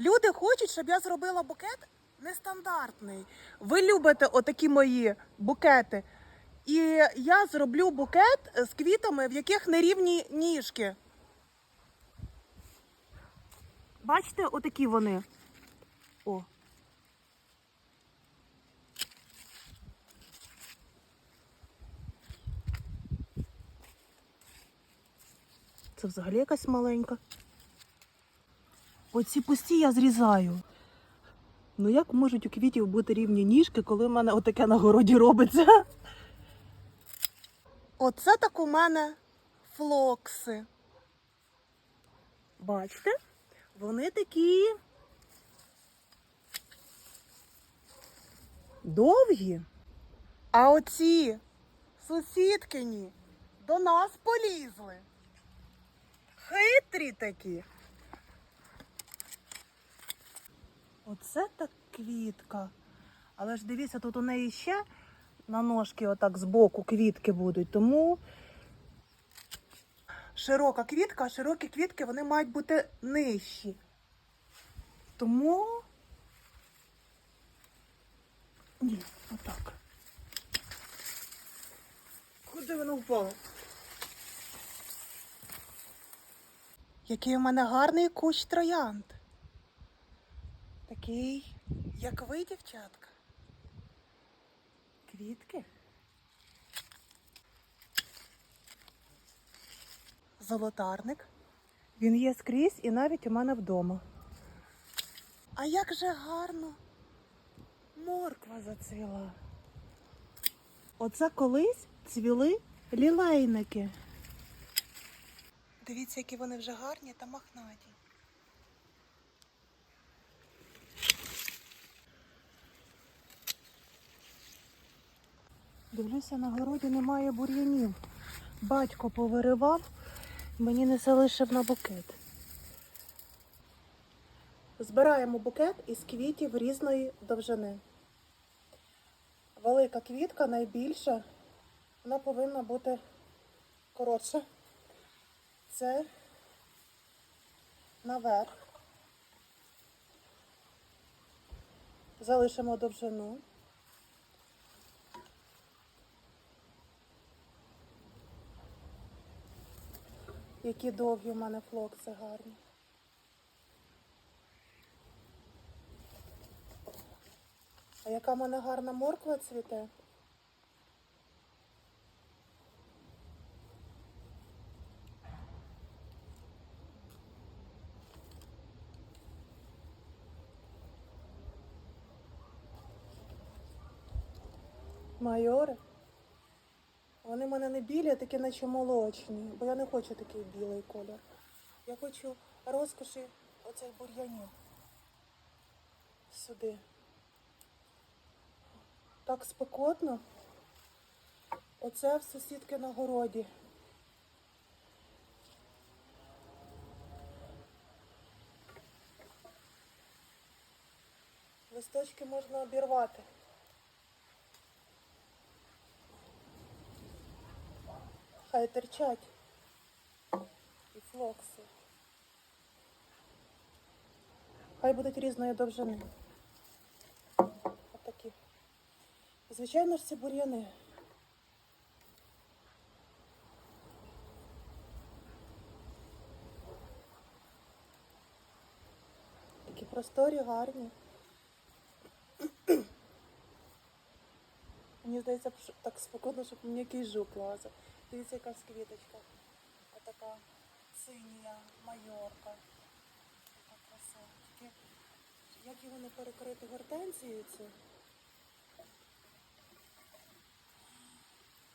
Люди хочуть, щоб я зробила букет нестандартний. Ви любите отакі мої букети. І я зроблю букет з квітами, в яких нерівні ніжки. Бачите, отакі вони. О. Це взагалі якась маленька. Оці пусті я зрізаю. Ну як можуть у квітів бути рівні ніжки, коли в мене отаке на городі робиться? Оце так у мене флокси. Бачите? Вони такі довгі. А оці сусідкині до нас полізли. Хитрі такі. Оце так квітка. Але ж дивіться, тут у неї ще на ножки отак збоку квітки будуть. Тому широка квітка, а широкі квітки вони мають бути нижчі. Тому. Ні, отак. Куди воно впало? Який у мене гарний кущ троянд. Такий, як ви, дівчатка. Квітки. Золотарник. Він є скрізь і навіть у мене вдома. А як же гарно морква зацвіла. Оце колись цвіли лілейники. Дивіться, які вони вже гарні та махнаті. Дивлюся, на городі немає бур'янів. Батько повиривав, мені не залишив на букет. Збираємо букет із квітів різної довжини. Велика квітка найбільша, вона повинна бути коротша. Це наверх. Залишимо довжину. Які довгі у мене флокси гарні. А яка в мене гарна морква цвіте? Вони в мене не білі, а такі наче молочні, бо я не хочу такий білий колір. Я хочу розкоші оцих бур'янів. Сюди. Так спекотно. Оце в сусідки на городі. Листочки можна обірвати. Хай терчать. І флокси. Хай будуть різної довжини. Отакі. Звичайно ж, це бур'яни. Такі просторі, гарні. Мені здається, так спокійно, щоб мені якийсь жук лазив. Дивіться, яка квіточка. Отака синя майорка. Така краса. Тільки як його не перекрити гортензією цю?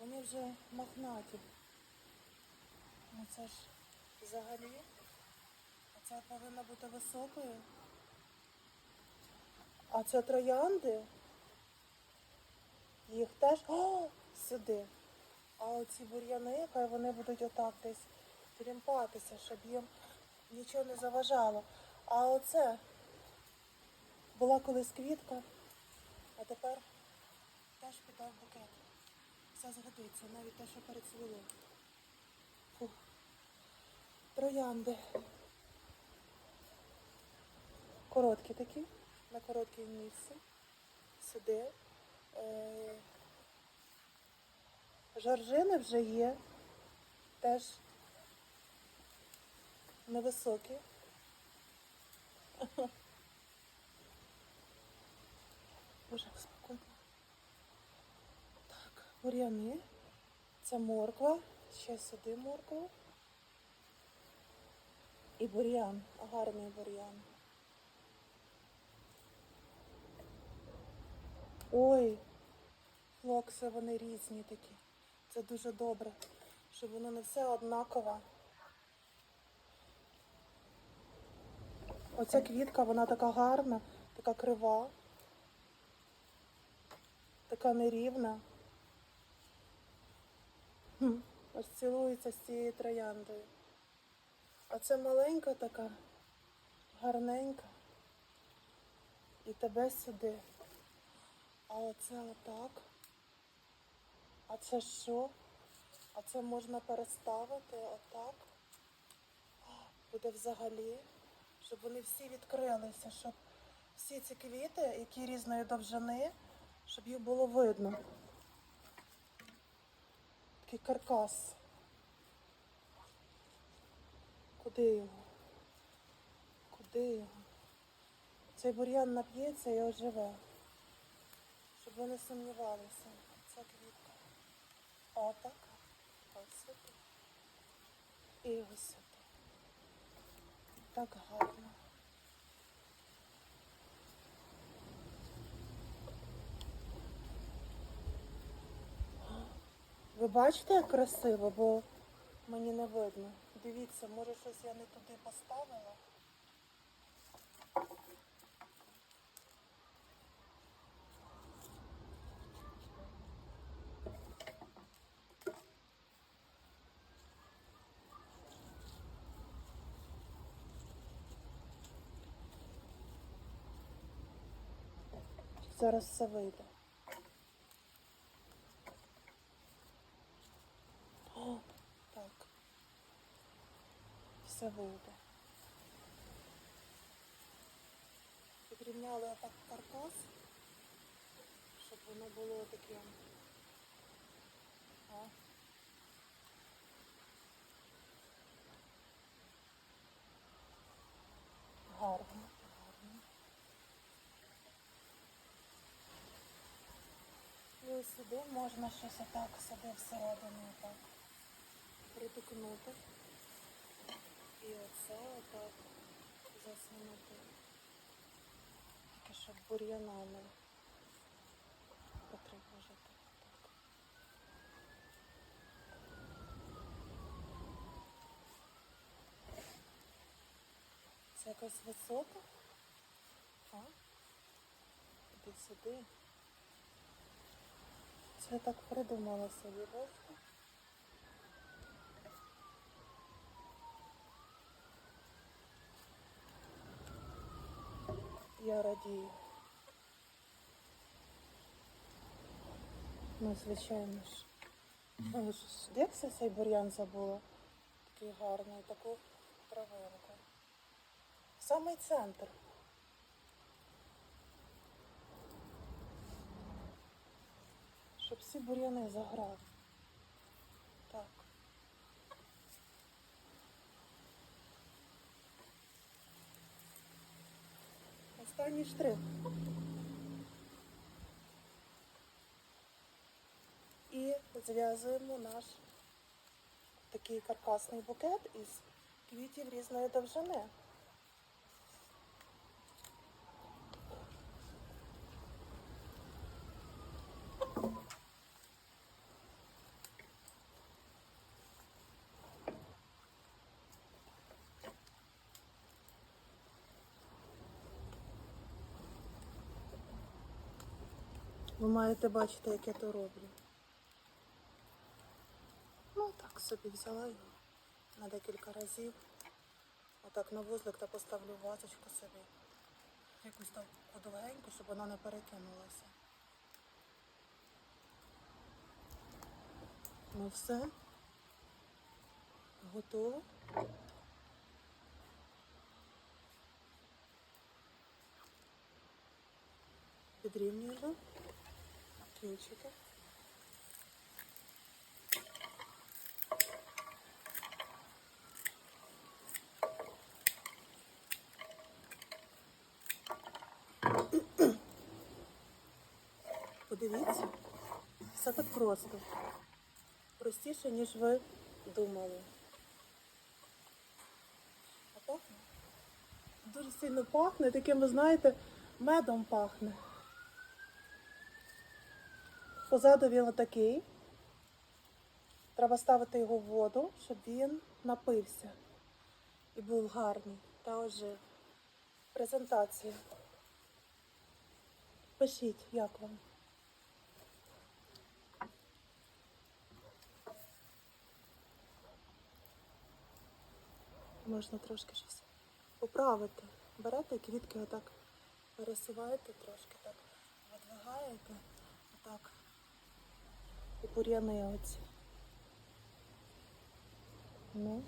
Вони вже мохнаті. Ну це ж взагалі. Оця повинна бути високою. А це троянди. Їх теж О, сюди. А оці бур'яни, хай вони будуть отак десь трімпатися, щоб їм нічого не заважало. А оце була колись квітка, а тепер теж піде в букет. Все згодиться, навіть те, що перецвіло. Фух. Троянди. короткі такі, на короткій місці. Сюди. Е, Жоржини вже є. Теж невисокі. Боже, спокійно. Так, бур'яни. Це морква. Ще сюди морква. І бур'ян. Гарний бур'ян. Ой, флокси вони різні такі. Це дуже добре, щоб воно не все однакове. Оця квітка, вона така гарна, така крива, така нерівна. Аж цілується з цією трояндою. А це маленька така, гарненька. І тебе сюди. А оце отак. А це що? А це можна переставити отак. Буде взагалі, щоб вони всі відкрилися, щоб всі ці квіти, які різної довжини, щоб їх було видно. Такий каркас. Куди його? Куди його? Цей бур'ян нап'ється і оживе. Щоб ви не сумнівалися. Ця квітка. Отак. Ось сюди. І ось сюди. Так гарно. Ви бачите, як красиво, бо мені не видно. Дивіться, може щось я не туди поставила. Зараз все вийде. О, так. Все вийде. Підрівняли отак каркас, щоб воно було таким. О. Гарно, гарно. Сюди можна щось отак сюди всередину отак притукнути. І оце отак засунути. Тільки щоб бур'яна не потрібно так. Це якась висока? А? Іди сюди. Це так придумала собі, бачите? Я радію. Ну, звичайно ж. Ну, ж, цей бур'ян забула? Такий гарний, таку травинку. Самий центр. Щоб всі бур'яни заграли. Так. Останній штрих. І зв'язуємо наш такий каркасний букет із квітів різної довжини. Ви маєте бачити, як я то роблю. Ну, так собі взяла його на декілька разів. Отак на вузлик та поставлю вазочку собі. Якусь там подовгеньку, щоб вона не перекинулася. Ну все. Готово. Підрівнюємо кінчики. Подивіться, все так просто. Простіше, ніж ви думали. А пахне? Дуже сильно пахне, таким, ви знаєте, медом пахне. Позаду він отакий. Треба ставити його в воду, щоб він напився і був гарний. Та отже, презентація. Пишіть, як вам. Можна трошки щось поправити. Берете квітки отак пересуваєте трошки, так видвигаєте, отак. І бур'яни оці. Ну,